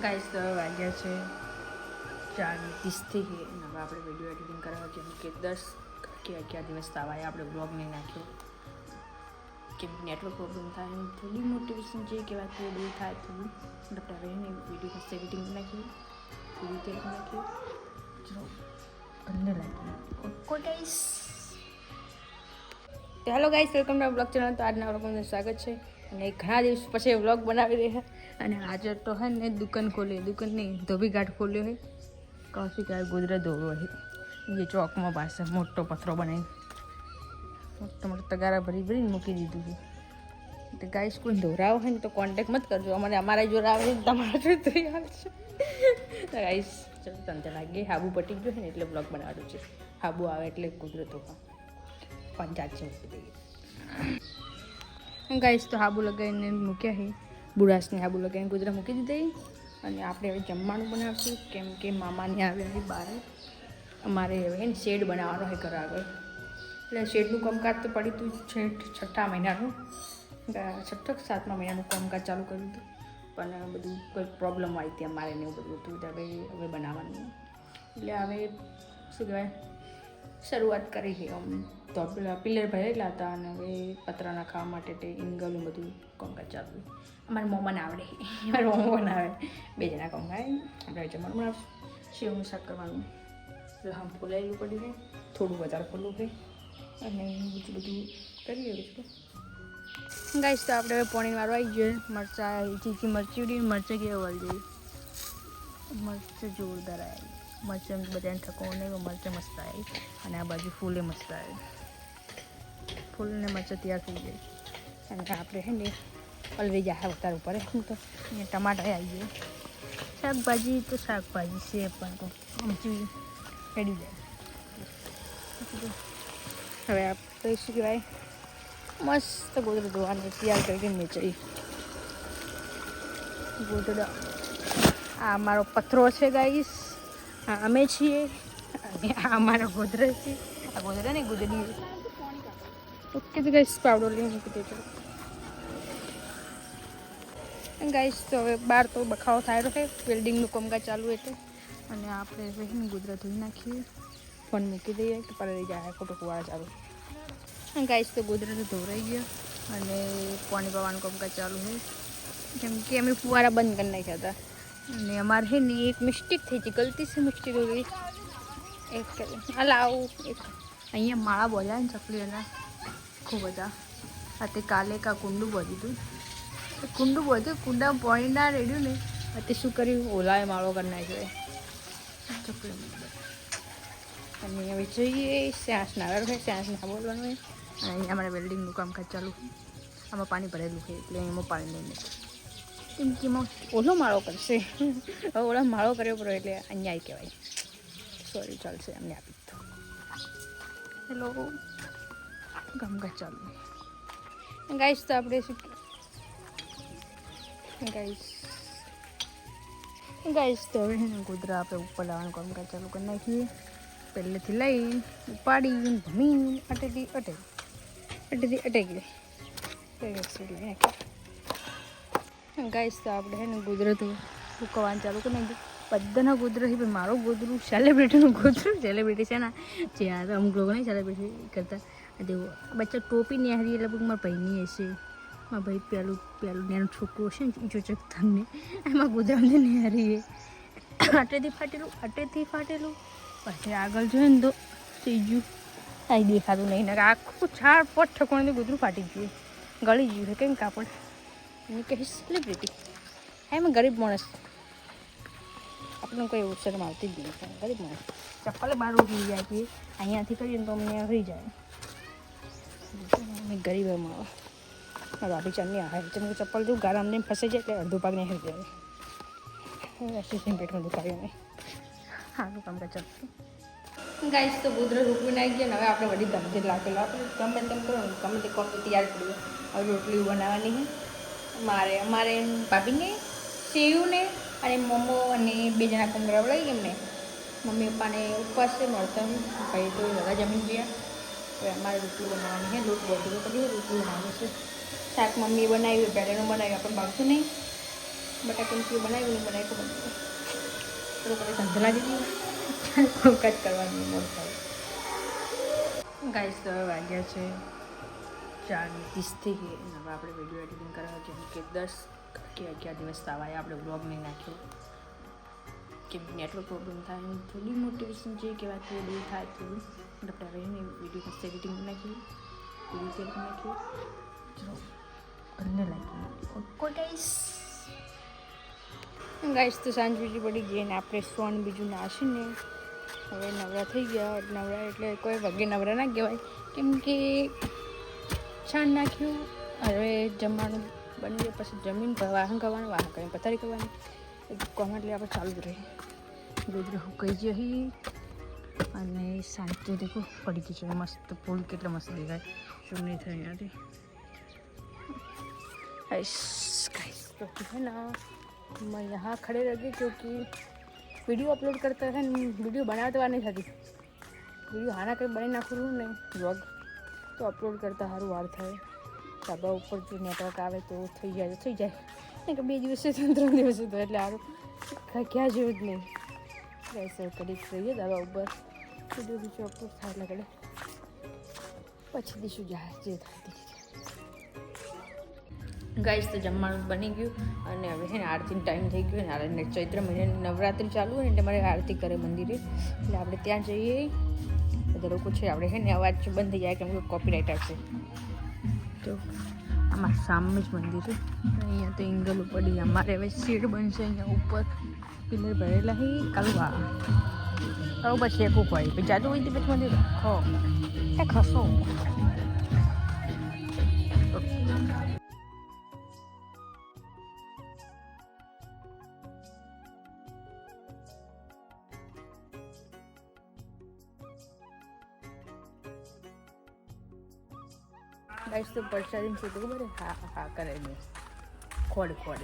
Guys તો વાગ્યા છે ચાર ને ત્રીસથી. હવે આપણે વીડિયો એડિટિંગ કરવા કેમ કે દસ કે અગિયાર દિવસ તાવાય આપણે બ્લોગ નહીં નાખ્યો. કેમ નેટવર્ક પ્રોબ્લેમ થાય થોડી મોટિવેશન જે કહેવાય તે બધું થાય થોડું આપણે હવે વીડિયો મસ્ત એડિટિંગ નાખી પૂરી રીતે નાખી જો ગંદે લાગી ઓકો hello guys welcome to blog channel તો આજના બ્લોગમાં સ્વાગત છે. અને ઘણા દિવસ પછી વ્લોગ બનાવી રહ્યા. અને આજે તો હે ને દુકાન ખોલી દુકાન નહીં ધોબી ઘાટ ખોલ્યો હોય કૌશિક આ ગોદરા ધોવો હોય એ ચોકમાં પાસે મોટો પથરો બનાવી મોટો મોટો તગારા ભરી ભરીને મૂકી દીધું છે. તો ગાઈસ કોઈ ધોરાવો હોય ને તો કોન્ટેક મત કરજો. અમારે અમારા જોરાવે તમારા જો થઈ આવશે ગાઈસ ચલો તમને લાગે હાબુ પટી ગયો ને એટલે બ્લોગ બનાવવાનું છે. હાબુ આવે એટલે કુદરતો પંચાયત છે. ગાઈસ, તો હાબુ લગાવીને મૂક્યા છે બુરાસને હાબુ લગાવીને ગુજરાત મૂકી દીધી અને આપણે હવે જમવાનું બનાવશું, કેમ કે મામાને આવ્યા છે બહાર અમારે હવે ને શેડ બનાવવાનો છે ઘર આગળ. એટલે શેડનું કામકાજ તો પડ્યું હતું છેઠ છઠ્ઠા મહિનાનું. છઠ્ઠા સાતમા મહિનાનું કામકાજ ચાલુ કર્યું હતું. પણ બધું કોઈ પ્રોબ્લેમ આવી હતી અમારે ને એવું બધું હતું. હવે હવે બનાવવાનું. એટલે હવે, શું કહેવાય, શરૂઆત કરી છે આમ તો પેલા પિલર ભરેલા હતા અને એ પતરા નાખવા માટે તે ઇંગલું બધું કામકાજ ચાલુ અમારે મોમાને આવડે. અમારે મોમો બનાવે બે જણા કામકાજ આપણે જમવાનું બનાવશું. શેવનું શાક કરવાનું. લહમ ફોલાયેલું પડી છે થોડું વધારે ફૂલું ગઈ અને બીજું બધું કરીએ બીજું ગાઈશ તો આપણે હવે પોણી વાળો આવી ગયો. મરચાં ચીચી મરચી ઉડી મરચાં કેવા વળી જાય મરચાં જોરદાર આવી મરચાં બધાને થકો નહીં મરચાં મસ્ત આવી અને આ બાજુ ફૂલે મસ્ત આવી ફૂલને મરચાં તૈયાર થઈ જાય કે આપણે છે ને પલળી જાય ઉતાર ઉપર. હું તો અહીંયા ટમાટા આવી જાય શાકભાજી તો શાકભાજી છે, પણ તો આમચી રેડી જાય. હવે આપણે શું કહેવાય? મસ્ત ગોદડું ધોવાનું તૈયાર કરીને મેચાઈ ગોદડા આ અમારો પથરો છે, ગાઈસ. અમે છીએ. અને આ અમારો ગોદરો છે. આ ગોદરા ને ગોદડી ઓકે તો ગાઈસ પાવડર લઈને મૂકી દેજો ગાઈસ તો હવે બહાર તો બખાવો થાય છે બિલ્ડિંગનું કામકાજ ચાલુ એટલે અને આપણે રહીને ગુજરાત ધોઈ નાખીએ ફોન મૂકી દઈએ કે પલળી જાય ખોટો કુવાડા ચાલુ ગાઈસ તો ગુજરાત ધોરાઈ ગયા અને પાણી પાવાનું કામકાજ ચાલુ છે કેમ કે અમે ફુવારા બંધ કરી નાખ્યા હતા અને અમારે છે ને એક મિસ્ટેક થઈ હતી ગલતી છે મિસ્ટેક ગઈ એક હાલ આવું એક અહીંયા માળા બોલ્યા ને ચકલીઓના ખૂબ બધા આ તે કાલે કા કુંડું બોધ્યું હતું એ કુંડું બોધ્યું કુંડામાં પાણી ના રેડ્યું ને તે શું કર્યું ઓલાએ માળો કરી નાખ્યો એ ચકલી અને હવે જોઈએ શ્યાસ ના આવે શ્યાસ ના બોલવાનું હોય અને અહીંયા અમારે વેલ્ડિંગનું કામકાજ ચાલુ આમાં પાણી ભરેલું છે એટલે એમાં પાણી નહીં નથી કેમ કે એમાં ઓલો માળો કરશે હવે ઓલા માળો કર્યો પડ્યો એટલે અન્યાય કહેવાય સોરી ચાલશે અમને આપી તો હેલો કામકાજ ચાલુ. ગાઈશ તો આપણે શું ગાઈશ ગાઈશ તો હવે ને ગોદરા આપણે ઉપર લાવવાનું કામકાજ ચાલુ કરી નાખીએ. પહેલેથી લઈ, ઉપાડી ભમી અટેથી અટે અટેથી અટેકી લઈ ગાઈસ તો આપણે છે ને ગુજરાત સુકવવાનું ચાલુ કરી નાખ્યું બધાના ગોદરા છે, પણ મારો ગોદરું સેલિબ્રિટીનું ગોદરું સેલિબ્રિટી છે ને જે અમુક લોકો નહીં સેલિબ્રિટી કરતા. તેવું બચ્ચા ટોપી નેહરી એટલે મારા ભાઈની હશે મારા ભાઈ પેલું પેલું નાનું છોકરો હશે ને જો તમને એમાં ગોદરામને નેહરી આટેથી ફાટેલું અટેથી ફાટેલું પછી આગળ જોઈએ ને તો ત્રીજું કાંઈ દેખાતું નહીં ને આખું ચાર પાંચ ઠકોણથી ગોદરું ફાટી ગયું ગળી ગયું છે કેમ કાપડ એની કહીશ સેલિબ્રિટી હા એમાં ગરીબ માણસ આપણને કોઈ એવું શરમ આવતી જ નહીં ગરીબ માણસ ચપ્પલે બહાર ઉઠી જાય છે અહીંયાથી કરીએ ને તો અમને રહી જાય ગરીબ મારો ભાભી ચાંદની આવે કે ચપ્પલ જો ગાર અમને ફસે જાય એટલે અડધો ભાગ નહીં જાય એસિસ્ટન્ટ પેટમાં દુખાવી અમે. સારું કામ ચાલ. ગાઈશ તો ગોદરા રોટલી નાખી ગયા હવે આપણે વડી ધમધેર લાગેલો. આપણે ગમે તેમ કરો ગમે તે કોફી તૈયાર કરીએ. હવે રોટલી બનાવવાની મારે અમારે ભાભીને સેવને અને મમ્મો અને બે જણા કુંગરા લઈ એમને મમ્મી પપ્પાને ઉપવાસ છે, મળતા ભાઈ તો બધા જમીન ગયા. હવે અમારે રોટલી બનાવવાની છે, લોટ બધું કરી રોટલી બનાવવાનું છે. શાક મમ્મીએ બનાવ્યું, પહેલેનું બનાવ્યું આપણને ભાવતું નહીં. બટાકાનું બનાવ્યું નહીં બનાવ્યું તો બનાવ્યું તો તમે સંધલા દીધી કામકાજ કરવાનું મોડ થાય. ગાઈસ તો વાગ્યા છે ચાર ને ત્રીસથી. કે હવે આપણે વીડિયો એડિટિંગ કરવા જેમ કે દસ કે અગિયાર દિવસ થવાય આપણે બ્લોગ નહીં નાખ્યો. કે નેટવર્ક પ્રોબ્લેમ થાય અને થોડી મોટિવેશન છે કે વાત થોડી થાય થોડું આપણે હવે વીડિયો મસ્ત એડિટિંગ કરી નાખી વીડિયો શેર કરી નાખ્યું ચલો, ઘરને લાગી ઓકે ગાઈસ ગાઈસ તો સાંજ બીજી પડી ગઈ અને આપણે સોન બીજું નાસીને. હવે નવરા થઈ ગયા. નવરા એટલે કોઈ વગે નવરા ના કહેવાય. કેમ કે છાણ નાખ્યું, હવે જમવાનું બની પછી જમીન વાહન કરવાનું વાહન કરીને પથારી કરવાની. કોમેન્ટ એટલે આપણે ચાલુ જ રહે ગોદરે હુકાઈ જઈ અને સાંજ તો દેખો પડી ગઈ છે મસ્ત પુલ કેટલો મસ્ત દેખાય શું નહીં થાય અહીંયાથી गाइस गाइस तो है ना मैं यहाँ खड़े रह गए क्योंकि वीडियो अपलोड करते हैं वीडियो बनाते વાર નહીં થતી વિડીયો હાના કંઈ બનાવી નાખું ને વ્લોગ તો અપલોડ કરતા સારું વાર થાય ધાબા ઉપર જો નેટવર્ક આવે તો થઈ જાય તો થઈ જાય નહીં કે બે દિવસે તો ત્રણ દિવસે તો એટલે સારું ક્યાં જેવું જ નહીં રહેશે કરી જોઈએ દવા ઉપર સીધું બીજો અપલોડ થાય લગડે પછી દીશું જાય જે થાય તે જમવાનું બની ગયું અને હવે છે ને આરતીનો ટાઈમ થઈ ગયો નારાયણ ચૈત્ર મહિનાની નવરાત્રિ ચાલુ હોય ને એટલે મારે આરતી કરે મંદિરે. એટલે આપણે ત્યાં જઈએ. બધા લોકો છે, આપણે છે ને અવાજ બંધ થઈ જાય કેમ કે કોપીરાઇટ આવશે. તો આમાં સામે જ મંદિર છે. અહીંયા તો એંગલ ઉપર અમારે હવે સીટ બનશે અહીંયા ઉપર. પિલર ભરેલા હે કલવા. હવે પછી એકું કોઈ પછી જાદુ હોય પછી મંદિર ખો. એ ખસો. ગાઈસ તો પરસાદી તો ખબર હે? હા કરે ને ખોડ ખોડ.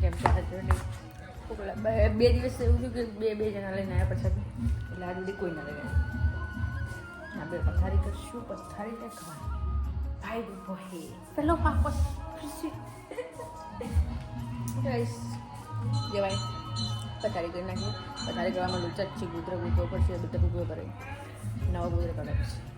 કેમ કે હજુ બે દિવસ એવું થયું કે બે બે જણા લઈને આવ્યા પછી એટલે આ જોડે કોઈ ના લઈને ગયા બે પથારી કરશું પથારી ને ખાવાની ભાઈ ઊભો હે. પેલો ગાઈસ, જવાય. પથારી કરી નાખી. પથારી કરવામાં લુચા છે. ગુદરા ગુદરો પડશે, બધા ગુદરો કરે નવા ગુદરા કરે પછી